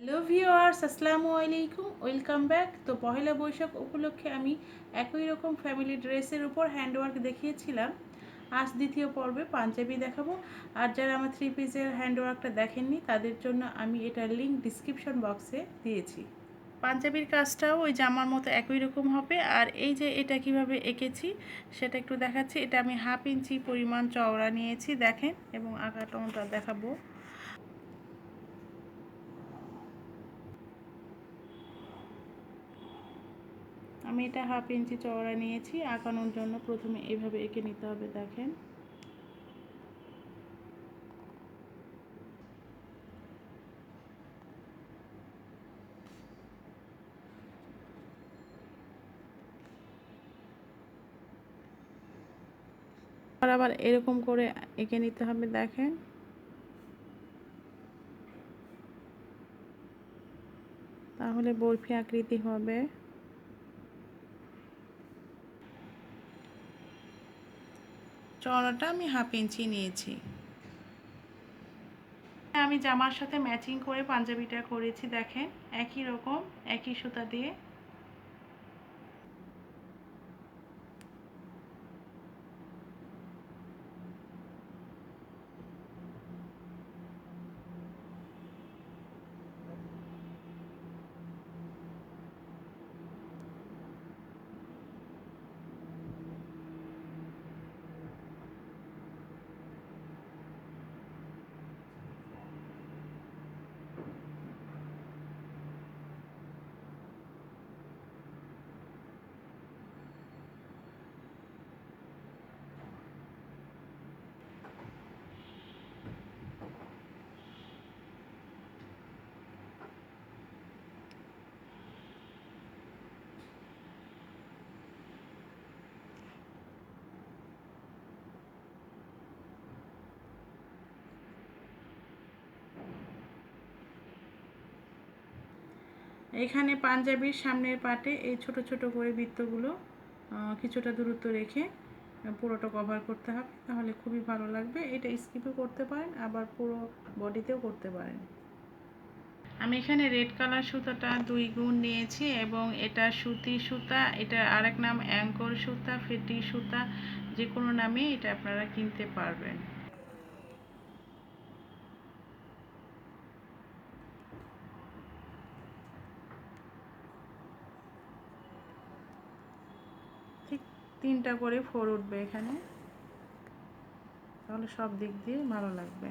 Hello viewers আসসালামু আলাইকুম। Welcome back. তো পহেলা বৈশাখ উপলক্ষে আমি একই রকম ফ্যামিলি ড্রেসের উপর হ্যান্ডওয়ার্ক দেখিয়েছিলাম। আজ দ্বিতীয় পর্বে পাঞ্জাবি দেখাবো। আর যারা আমার থ্রি পিসের হ্যান্ডওয়ার্কটা দেখেননি, তাদের জন্য আমি এটার লিঙ্ক ডিসক্রিপশন বক্সে দিয়েছি। পাঞ্জাবির কাজটাও ওই জামার মতো একই রকম হবে। আর এই যে এটা কীভাবে এঁকেছি, সেটা একটু দেখাচ্ছি। এটা আমি হাফ ইঞ্চি পরিমাণ চওড়া নিয়েছি, দেখেন। এবং আঁকাটনটা দেখাবো। আমি এটা হাফ ইঞ্চি চওড়া নিয়েছি, আঁকানোর জন্য প্রথমে এভাবে এঁকে নিতে হবে, দেখেন। আবার এরকম করে এঁকে নিতে হবে, দেখেন। তাহলে বরফি আকৃতি হবে। চওড়াটা আমি হাফ ইঞ্চি নিয়েছি। আমি জামার সাথে ম্যাচিং করে পাঞ্জাবিটা করেছি, দেখেন। একই রকম, একই সুতা দিয়ে। এখানে পাঞ্জাবির সামনের পাটে এই ছোট ছোট করে বৃত্তগুলো কিছুটা দূরত্ব রেখে পুরোটা কভার করতে হবে। তাহলে খুবই ভালো লাগবে। এটা স্কিপও করতে পারেন, আবার পুরো বডিতেও করতে পারেন। আমি এখানে রেড কালার সুতাটা দুই গুণ নিয়েছি এবং এটা সুতি সুতা, এটা আরেক নাম অ্যাঙ্কর সুতা, ফেটি সুতা যে কোনো নামে এটা আপনারা কিনতে পারবেন। ঠিক তিনটা করে ফোর উঠবে এখানে। তাহলে সব দিক দিয়ে ভালো লাগবে।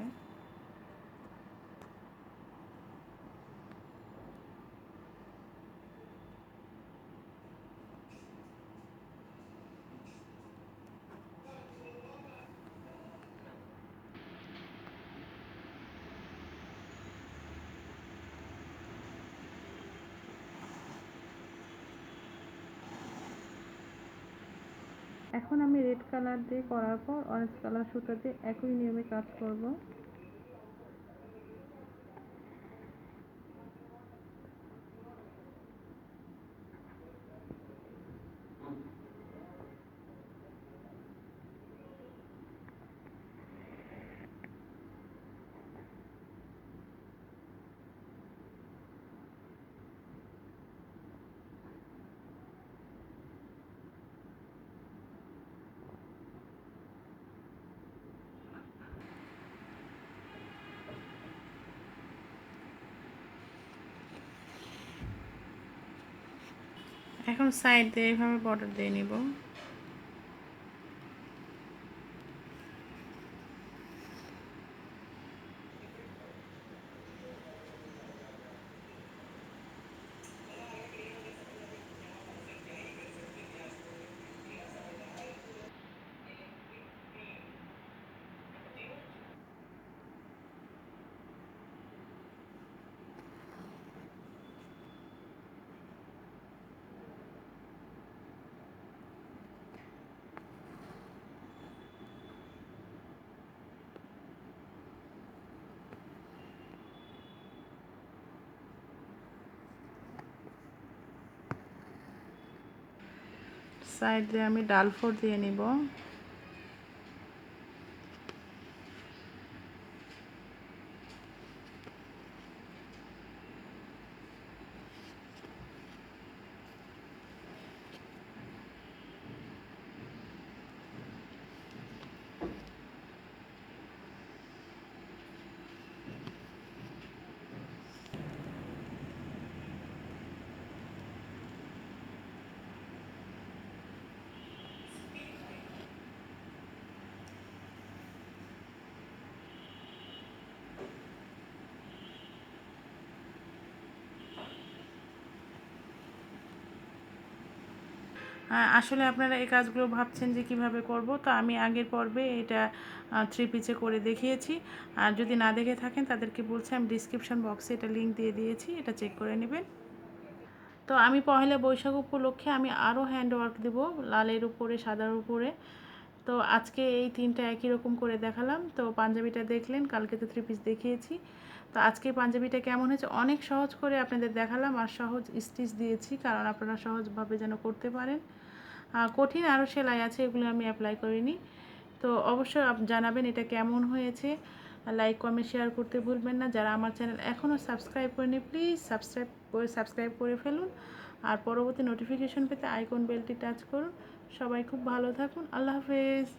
এখন আমি রেড কালার দিয়ে করার পর অরেঞ্জ কালার সুতা দিয়ে একই নিয়মে কাজ করব। এখন সাইড দিয়ে এইভাবে বর্ডার দিয়ে নিব। সাইড আমি ডাল ফোর দিয়ে নিব। আসলে আপনারা এই কাজগুলো ভাবছেন যে কীভাবে করব, তো আমি আগের পর্বে এটা থ্রি পিচে করে দেখিয়েছি। আর যদি না দেখে থাকেন, তাদেরকে বলছি, আমি ডিসক্রিপশন বক্সে এটা লিঙ্ক দিয়ে দিয়েছি, এটা চেক করে নেবেন। তো আমি পহেলা বৈশাখ উপলক্ষে আমি আরও হ্যান্ড ওয়ার্ক দেবো, লালের উপরে, সাদার উপরে। তো আজকে এই তিনটা একই রকম করে দেখালাম। তো পাঞ্জাবিটা দেখলেন, কালকে তো থ্রি পিস দেখিয়েছি। তো আজকে পাঞ্জাবিটা কেমন হয়েছে? অনেক সহজ করে আপনাদের দেখালাম আর সহজ স্টিচ দিয়েছি, কারণ আপনারা সহজভাবে যেন করতে পারেন। কঠিন আরও সেলাই আছে, এগুলো আমি অ্যাপ্লাই করিনি। তো অবশ্যই জানাবেন এটা কেমন হয়েছে। লাইক কমেন্ট শেয়ার করতে ভুলবেন না। যারা আমার চ্যানেল এখনও সাবস্ক্রাইব করেনি প্লিজ সাবস্ক্রাইব করে সাবস্ক্রাইব করে ফেলুন। আর পরবর্তী নোটিফিকেশন পেতে আইকন বেলটি টাচ করুন। সবাই খুব ভালো থাকুন। আল্লাহ হাফেজ।